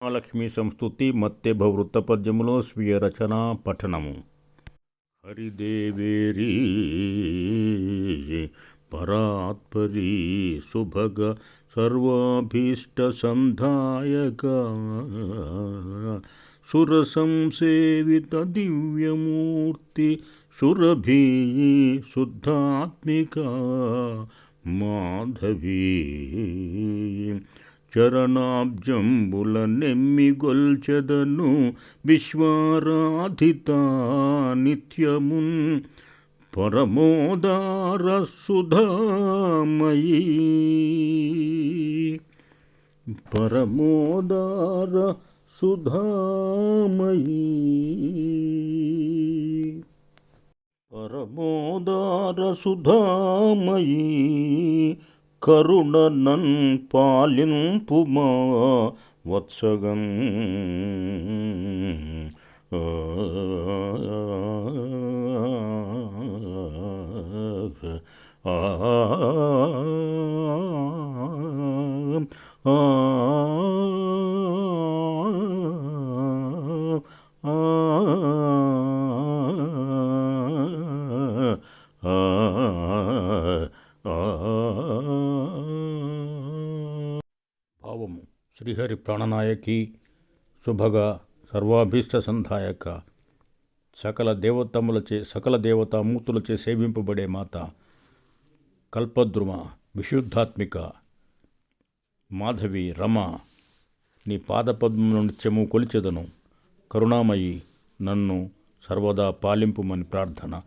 మహాలక్ష్మి సంస్థుతి మత్తెభ వృత్తపద్యములో స్వీయ రచన పఠనము హరిదేవేరీ పరాత్పరీ సుభగ సర్వాభీష్ట సంధాయక సురసంసేవిత దివ్యమూర్తి సురభీ శుద్ధాత్మిక మాధవీ చరణాబ్జంబుల నెమ్మిగొల్చెదను విశ్వారాధిత నిత్యమున్ పరమోదార సుధామయీ పరమోదార సుధామయీ పరమోదార సుధామయీ కరుణ నన్ పాలింపుమా వత్సగం ఆ భావము శ్రీహరి ప్రాణనాయకి శుభగా సర్వాభీష్ట సంధాయక సకల దేవతములచే సకల దేవతామూర్తులచే సేవింపబడే మాత కల్పద్రుమ విశుద్ధాత్మిక మాధవి రమ నీ పాదపద్మను నిత్యము కొలిచెదను. కరుణామయి నన్ను సర్వదా పాలింపుమని ప్రార్థన.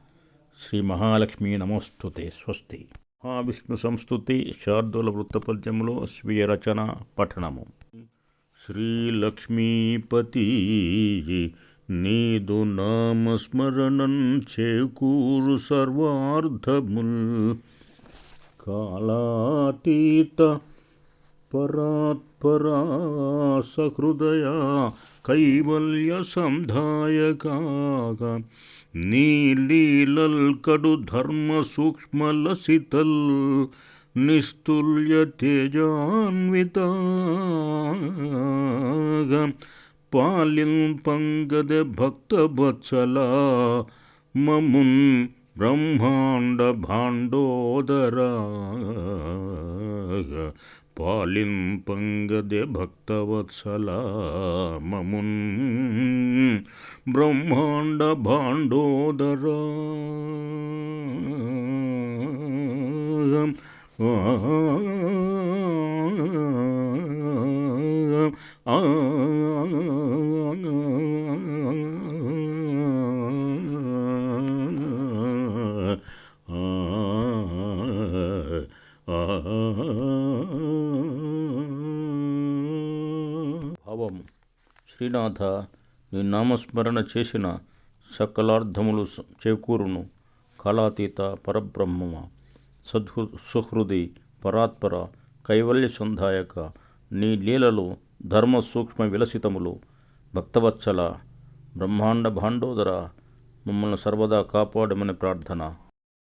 శ్రీ మహాలక్ష్మి నమోస్తుతే స్వస్తి. మహావిష్ణు సంస్థుతి శార్దుల వృత్తపద్యములో స్వీయ రచన పఠనము. శ్రీలక్ష్మీపతి నీదు నామస్మరణం చేకూరు సర్వార్థముల్. కాలాతీత పరాత్పరా సహృదయ కైవల్య సంధాయకాగా नीलीलल्कडुधर्मसूक्ष्मलसितल् निस्तुल्य तेजान्विता पालिं पङ्गदभक्तवत्सला ममुन् ब्रह्माण्डभाण्डोदरा తేజాన్విత పాలిన్ పంగద భక్త వత్సల మమున్ బ్రహ్మాండ భాండోదరా పాలిం పంగదే భక్తవత్సల మమున్ బ్రహ్మాండ భాండోదరా ఆ భావం. శ్రీనాథ నీ నామస్మరణ చేసిన సకలార్థములు చేకూరును. కాలాతీత పరబ్రహ్మమ. సద్హు సుహృది పరాత్పర కైవల్య సంధాయక నీ లీలలు ధర్మ సూక్ష్మ విలసితములు. భక్తవత్సల బ్రహ్మాండ భాండోదర మమ్మల్ని సర్వదా కాపాడమని ప్రార్థన.